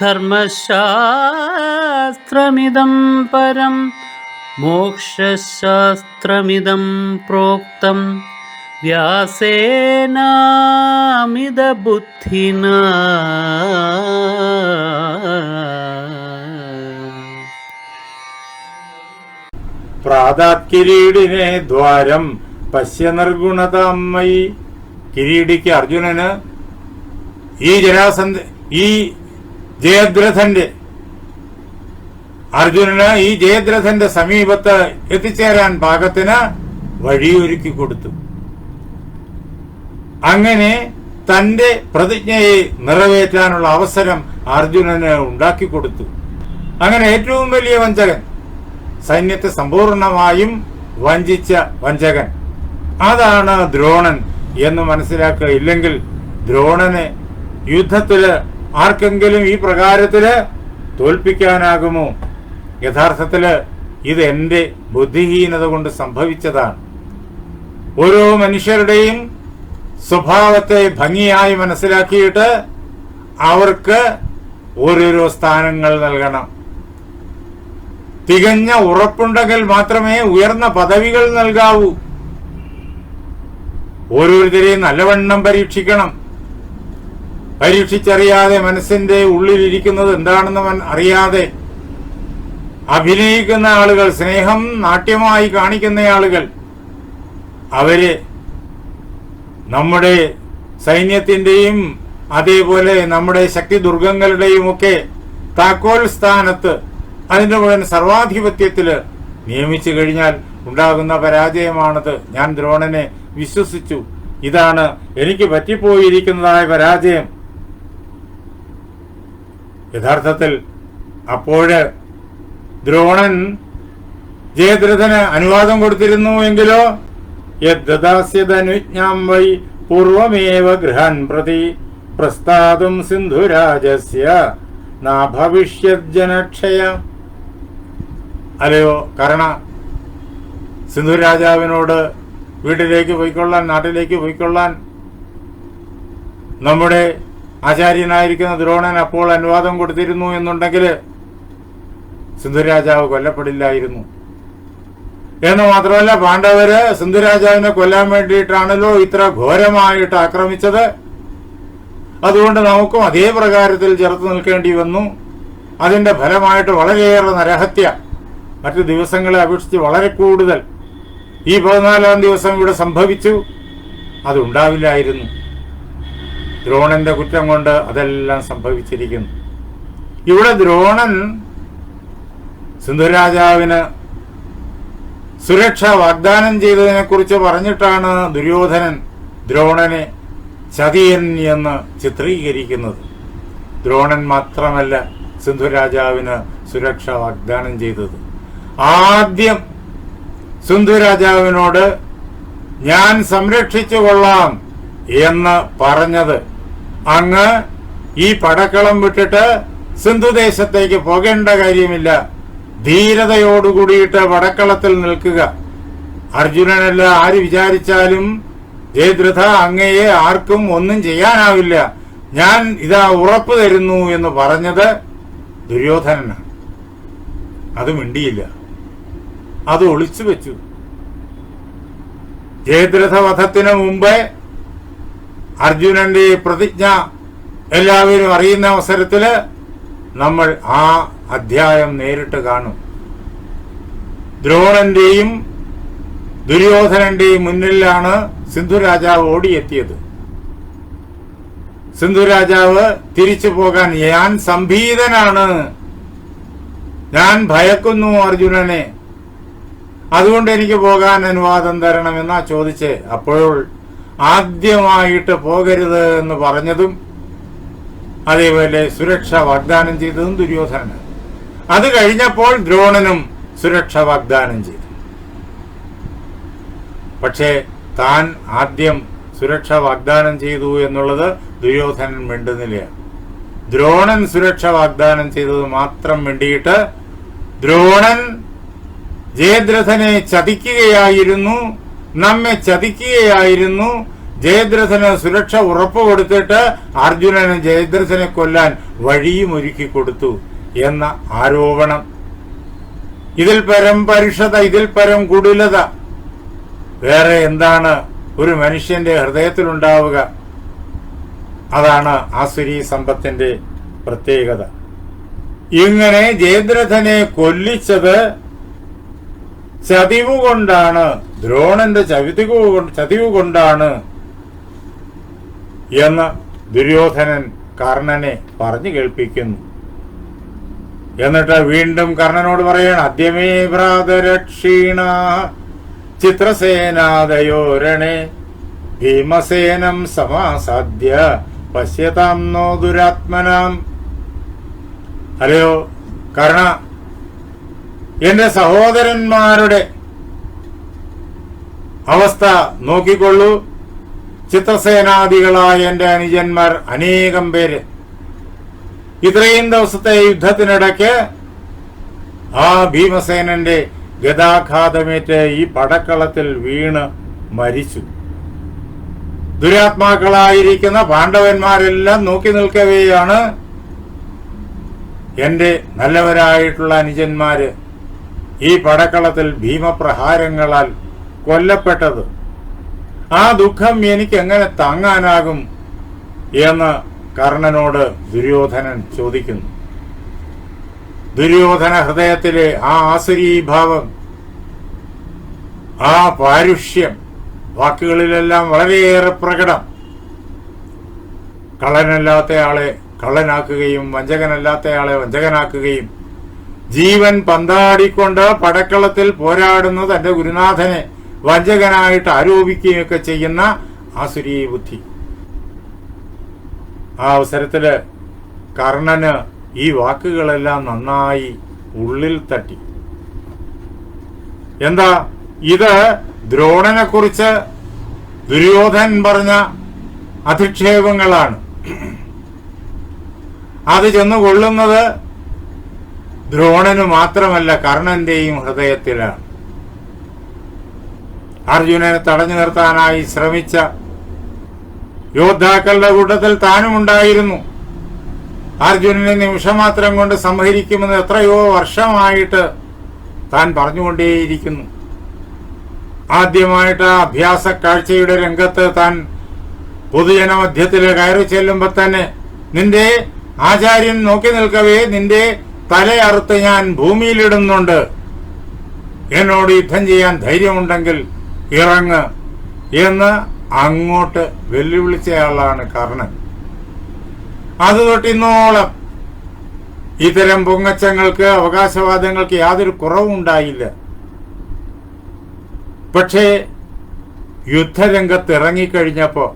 ധർമ്മശാസ്ത്രമിദം പരം മോക്ഷശാസ്ത്രമിതം പ്രോക്തം. വ്യാസേനാമിതബുദ്ധിന. പ്രാതാത്കിരീടിനെ ദ്വാരം പശ്യ നിർഗുണതമ്മയി കിരീടിക്ക് അർജുനന് ഈ ജനാസന്ധ ഈ ജയദ്രഥന്റെ അർജുനന് ഈ ജയദ്രഥന്റെ സമീപത്ത് എത്തിച്ചേരാൻ പാകത്തിന് വഴിയൊരുക്കി കൊടുത്തു. അങ്ങനെ തന്റെ പ്രതിജ്ഞയെ നിറവേറ്റാനുള്ള അവസരം അർജുനന് ഉണ്ടാക്കി കൊടുത്തു. അങ്ങനെ ഏറ്റവും വലിയ വഞ്ചകൻ സൈന്യത്തെ സമ്പൂർണമായും വഞ്ചിച്ച വഞ്ചകൻ. അതാണ് ദ്രോണൻ എന്ന് മനസ്സിലാക്കുക ഇല്ലെങ്കിൽ ദ്രോണനെ യുദ്ധത്തിൽ ആർക്കെങ്കിലും ഈ പ്രകാരത്തിൽ തോൽപ്പിക്കാനാകുമോ? യഥാർത്ഥത്തിൽ ഇത് എന്റെ ബുദ്ധിഹീനത കൊണ്ട് സംഭവിച്ചതാണ്. ഓരോ മനുഷ്യരുടെയും സ്വഭാവത്തെ ഭംഗിയായി മനസ്സിലാക്കിയിട്ട് അവർക്ക് ഓരോരോ സ്ഥാനങ്ങൾ നൽകണം. തികഞ്ഞ ഉറപ്പുണ്ടെങ്കിൽ മാത്രമേ ഉയർന്ന പദവികൾ നൽകാവൂ. ഓരോരുത്തരെയും നല്ലവണ്ണം പരീക്ഷിക്കണം. പരീക്ഷിച്ചറിയാതെ മനസ്സിന്റെ ഉള്ളിലിരിക്കുന്നത് എന്താണെന്ന് അറിയാതെ അഭിനയിക്കുന്ന ആളുകൾ സ്നേഹം നാട്യമായി കാണിക്കുന്ന ആളുകൾ അവർ നമ്മുടെ സൈന്യത്തിന്റെയും അതേപോലെ നമ്മുടെ ശക്തി ദുർഗങ്ങളുടെയും ഒക്കെ താക്കോൽ സ്ഥാനത്ത് അതിന്റെ മുഴുവൻ സർവാധിപത്യത്തിൽ നിയമിച്ചു കഴിഞ്ഞാൽ ഉണ്ടാകുന്ന പരാജയമാണത്. ഞാൻ ദ്രോണനെ വിശ്വസിച്ചു. ഇതാണ് എനിക്ക് പറ്റിപ്പോയിരിക്കുന്നതായ പരാജയം. യഥാർത്ഥത്തിൽ അപ്പോഴ് ദ്രോണൻ ജയദ്രഥന് അനുവാദം കൊടുത്തിരുന്നു എങ്കിലോ യദ്ദാസ്യതനുജ്ഞാം വൈ പൂർവമേവ ഗൃഹാൻ പ്രതി പ്രസ്താതും സിന്ധുരാജസ്യ നാഭവിഷ്യജനക്ഷയ അല്ലയോ കരണ സിന്ധു രാജാവിനോട് വീട്ടിലേക്ക് പോയിക്കൊള്ളാൻ നാട്ടിലേക്ക് പോയിക്കൊള്ളാൻ നമ്മുടെ ആചാര്യനായിരിക്കുന്ന ദ്രോണൻ അപ്പോൾ അനുവാദം കൊടുത്തിരുന്നു എന്നുണ്ടെങ്കിൽ സിന്ധുരാജാവ് കൊല്ലപ്പെടില്ലായിരുന്നു. എന്ന് മാത്രമല്ല പാണ്ഡവര് സിന്ധുരാജാവിനെ കൊല്ലാൻ വേണ്ടിയിട്ടാണല്ലോ ഇത്ര ഘോരമായിട്ട് ആക്രമിച്ചത്. അതുകൊണ്ട് നമുക്കും അതേ പ്രകാരത്തിൽ ചെറുത്തു നിൽക്കേണ്ടി വന്നു. അതിന്റെ ഫലമായിട്ട് വളരെയേറെ നരഹത്യ. മറ്റു ദിവസങ്ങളെ അപേക്ഷിച്ച് വളരെ കൂടുതൽ. ഈ പതിനാലാം ദിവസം ഇവിടെ സംഭവിച്ചു. അതുണ്ടാവില്ലായിരുന്നു ദ്രോണന്റെ കുറ്റം കൊണ്ട് അതെല്ലാം സംഭവിച്ചിരിക്കുന്നു. ഇവിടെ ദ്രോണൻ സിന്ധുരാജാവിന് സുരക്ഷ വാഗ്ദാനം ചെയ്തതിനെ കുറിച്ച് പറഞ്ഞിട്ടാണ് ദുര്യോധനൻ ദ്രോണനെ ചതിയൻ എന്ന് ചിത്രീകരിക്കുന്നത്. ദ്രോണൻ മാത്രമല്ല സിന്ധുരാജാവിന് സുരക്ഷ വാഗ്ദാനം ചെയ്തത്. ആദ്യം സിന്ധുരാജാവിനോട് ഞാൻ സംരക്ഷിച്ചു കൊള്ളാം എന്ന് പറഞ്ഞത് അങ്ങ് ഈ പടക്കളം വിട്ടിട്ട് സിന്ധുദേശത്തേക്ക് പോകേണ്ട കാര്യമില്ല. ധീരതയോടുകൂടിയിട്ട് വടക്കളത്തിൽ നിൽക്കുക. അർജുനനല്ല ആര് വിചാരിച്ചാലും ജയദ്രഥ അങ്ങയെ ആർക്കും ഒന്നും ചെയ്യാനാവില്ല. ഞാൻ ഇതാ ഉറപ്പ് തരുന്നു എന്ന് പറഞ്ഞത് ദുര്യോധനനാണ്. അത് മിണ്ടിയില്ല. അത് ഒളിച്ചു വെച്ചു. ജയദ്രഥ വധത്തിന് മുമ്പ് അർജുനന്റെ പ്രതിജ്ഞ എല്ലാവരും അറിയുന്ന അവസരത്തിൽ നമ്മൾ ആ അധ്യായം നേരിട്ട് കാണും. ദ്രോണന്റെയും ദുര്യോധനന്റെയും മുന്നിലാണ് സിന്ധു രാജാവ് ഓടിയെത്തിയത്. സിന്ധു രാജാവ് തിരിച്ചു പോകാൻ ഞാൻ സംഭീതനാണ്. ഞാൻ ഭയക്കുന്നു അർജുനനെ. അതുകൊണ്ട് എനിക്ക് പോകാൻ അനുവാദം തരണമെന്നാ ചോദിച്ച് അപ്പോൾ ആദ്യമായിട്ട് പോകരുത് എന്ന് പറഞ്ഞതും അതേപോലെ സുരക്ഷ വാഗ്ദാനം ചെയ്തതും ദുര്യോധനാണ് അത് കഴിഞ്ഞപ്പോൾ ദ്രോണനും സുരക്ഷ വാഗ്ദാനം ചെയ്തു. പക്ഷേ താൻ ആദ്യം സുരക്ഷ വാഗ്ദാനം ചെയ്തു എന്നുള്ളത് ദുര്യോധനൻ മിണ്ടുന്നില്ല. ദ്രോണൻ സുരക്ഷ വാഗ്ദാനം ചെയ്തത് മാത്രം വേണ്ടിയിട്ട് ദ്രോണൻ ജയദ്രഥനെ ചതിക്കുകയായിരുന്നു. നമ്മെ ചതിക്കുകയായിരുന്നു. ജയദ്രഥന് സുരക്ഷ ഉറപ്പുകൊടുത്തിട്ട് അർജുനന് ജയദ്രഥനെ കൊല്ലാൻ വഴിയും ഒരുക്കി കൊടുത്തു എന്ന ആരോപണം. ഇതിൽ പരം പരിഷത ഇതിൽ പരം കുടിലത. വേറെ എന്താണ് ഒരു മനുഷ്യന്റെ ഹൃദയത്തിലുണ്ടാവുക? അതാണ് ആസുരി സമ്പത്തിന്റെ പ്രത്യേകത. ഇങ്ങനെ ജയദ്രഥനെ കൊല്ലിച്ചത് ചതിവ് കൊണ്ടാണ് ദ്രോണന്റെ ചതിവ് കൊണ്ട് ചതിവ് കൊണ്ടാണ് എന്ന് ദുര്യോധനൻ കർണനെ പറഞ്ഞു കേൾപ്പിക്കുന്നു. എന്നിട്ട് വീണ്ടും കർണനോട് പറയണം അദ്യമേ ഭ്രാതരക്ഷീണ ചിത്രസേനാദയോരണേ ഭീമസേനം സമാസാദ്യ പശ്യതാം നോ ദുരാത്മനാം. അല്ലയോ കർണ എന്റെ സഹോദരന്മാരുടെ അവസ്ഥ നോക്കിക്കൊള്ളൂ. ചിത്രസേനാദികളായ എന്റെ അനുജന്മാർ അനേകം പേര്. ഇത്രയും ദിവസത്തെ യുദ്ധത്തിനിടയ്ക്ക് ആ ഭീമസേനന്റെ ഗതാഘാതമേറ്റ് ഈ പടക്കളത്തിൽ വീണ് മരിച്ചു. ദുരാത്മാക്കളായിരിക്കുന്ന പാണ്ഡവന്മാരെല്ലാം നോക്കി നിൽക്കവെയാണ് എന്റെ നല്ലവരായിട്ടുള്ള അനുജന്മാര്. ഈ പടക്കളത്തിൽ ഭീമപ്രഹാരങ്ങളാൽ കൊല്ലപ്പെട്ടത്. ആ ദുഃഖം എനിക്ക് എങ്ങനെ താങ്ങാനാകും എന്ന് കർണനോട് ദുര്യോധനൻ ചോദിക്കുന്നു. ദുര്യോധന ഹൃദയത്തിലെ ആ ആസുരീഭാവം ആ പാരുഷ്യം വാക്കുകളിലെല്ലാം വളരെയേറെ പ്രകടം. കള്ളനല്ലാത്തയാളെ കള്ളനാക്കുകയും വഞ്ചകനല്ലാത്തയാളെ വഞ്ചകനാക്കുകയും ജീവൻ പന്താടിക്കൊണ്ട് പടക്കളത്തിൽ പോരാടുന്ന തന്റെ ഗുരുനാഥനെ വഞ്ചകനായിട്ട് ആരോപിക്കുകയൊക്കെ ചെയ്യുന്ന ആസുരീ ബുദ്ധി. ആ അവസരത്തിൽ കർണന് ഈ വാക്കുകളെല്ലാം നന്നായി ഉള്ളിൽ തട്ടി. എന്താ? ഇത് ദ്രോണനെ കുറിച്ച് ദുര്യോധൻ പറഞ്ഞ അധിക്ഷേപങ്ങളാണ്. അത് ചെന്നുകൊള്ളുന്നത് ദ്രോണന് മാത്രമല്ല കർണന്റെയും ഹൃദയത്തിലാണ്. അർജുനനെ തടഞ്ഞു നിർത്താനായി ശ്രമിച്ച യോദ്ധാക്കളുടെ കൂട്ടത്തിൽ താനും ഉണ്ടായിരുന്നു. അർജുനനെ നിമിഷമാത്രം കൊണ്ട് സംഹരിക്കുമെന്ന് എത്രയോ വർഷമായിട്ട് താൻ പറഞ്ഞുകൊണ്ടേയിരിക്കുന്നു. ആദ്യമായിട്ട് അഭ്യാസ കാഴ്ചയുടെ രംഗത്ത് താൻ പൊതുജനമധ്യത്തിൽ കയറി ചെല്ലുമ്പോൾ തന്നെ നിന്റെ ആചാര്യൻ നോക്കി നിൽക്കവേ നിന്റെ തലയറുത്ത് ഞാൻ ഭൂമിയിലിടുന്നുണ്ട്. എന്നോട് യുദ്ധം ചെയ്യാൻ ധൈര്യമുണ്ടെങ്കിൽ ഇറങ്ങ് എന്ന് അങ്ങോട്ട് വെല്ലുവിളിച്ചയാളാണ് കർണൻ. അത് തൊട്ടിന്നോളം ഇത്തരം പൊങ്ങച്ചങ്ങൾക്ക് അവകാശവാദങ്ങൾക്ക് യാതൊരു കുറവും ഉണ്ടായില്ല. പക്ഷേ യുദ്ധരംഗത്ത് ഇറങ്ങിക്കഴിഞ്ഞപ്പോ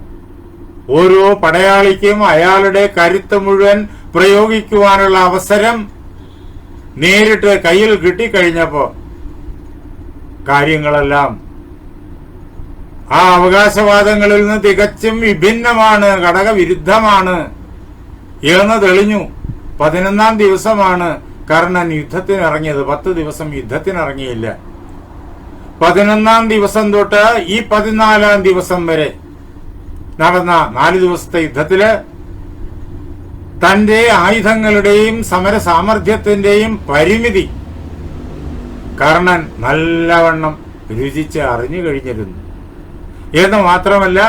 ഓരോ പടയാളിക്കും അയാളുടെ കരുത്ത് മുഴുവൻ പ്രയോഗിക്കുവാനുള്ള അവസരം നേരിട്ട് കയ്യിൽ കിട്ടിക്കഴിഞ്ഞപ്പോ കാര്യങ്ങളെല്ലാം ആ അവകാശവാദങ്ങളിൽ നിന്ന് തികച്ചും വിഭിന്നമാണ് ഘടകവിരുദ്ധമാണ്. എന്ന് തെളിഞ്ഞു. പതിനൊന്നാം ദിവസമാണ് കർണൻ യുദ്ധത്തിനിറങ്ങിയത്. പത്ത് ദിവസം യുദ്ധത്തിനിറങ്ങിയില്ല. പതിനൊന്നാം ദിവസം തൊട്ട് ഈ പതിനാലാം ദിവസം വരെ നടന്ന നാല് ദിവസത്തെ യുദ്ധത്തിൽ തന്റെ ആയുധങ്ങളുടെയും സമര സാമർഥ്യത്തിന്റെയും പരിമിതി കർണൻ നല്ലവണ്ണം രുചിച്ച് അറിഞ്ഞു കഴിഞ്ഞിരുന്നു. എന്ന് മാത്രമല്ല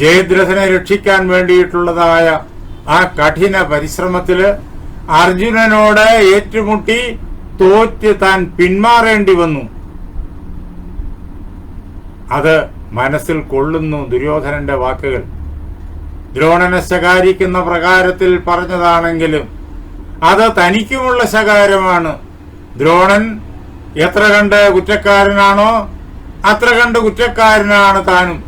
ജയദ്രഥനെ രക്ഷിക്കാൻ വേണ്ടിയിട്ടുള്ളതായ ആ കഠിന പരിശ്രമത്തിൽ അർജുനനോട് ഏറ്റുമുട്ടി തോറ്റ് താൻ പിന്മാറേണ്ടി വന്നു. അത് മനസ്സിൽ കൊള്ളുന്നു ദുര്യോധനന്റെ വാക്കുകൾ. ദ്രോണനെ ശകാരിക്കുന്ന പ്രകാരത്തിൽ പറഞ്ഞതാണെങ്കിലും അത് തനിക്കുമുള്ള ശകാരമാണ്. ദ്രോണൻ എത്ര കണ്ട് കുറ്റക്കാരനാണോ അത്ര കണ്ട് കുറ്റക്കാരനാണ് താനും.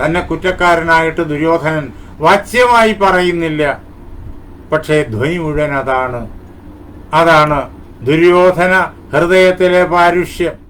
തന്നെ കുറ്റക്കാരനായിട്ട് ദുര്യോധനൻ വാച്യമായി പറയുന്നില്ല. പക്ഷേ ധ്വനി മുഴുവൻ അതാണ്. അതാണ് ദുര്യോധന ഹൃദയത്തിലെ പാരുഷ്യം.